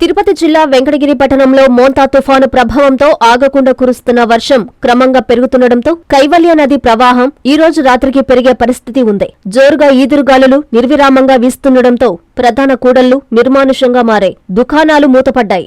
తిరుపతి జిల్లా వెంకటగిరి పట్టణంలో మోంతా తుఫాను ప్రభావంతో ఆగకుండా కురుస్తున్న వర్షం క్రమంగా పెరుగుతుండటంతో కైవల్య నది ప్రవాహం ఈ రోజు రాత్రికి పెరిగే పరిస్థితి ఉంది. జోరుగా ఈదురుగాలులు నిర్విరామంగా వీస్తుండటంతో ప్రధాన కూడళ్ళు నిర్మానుషంగా మారాయి. దుకాణాలు మూతపడ్డాయి.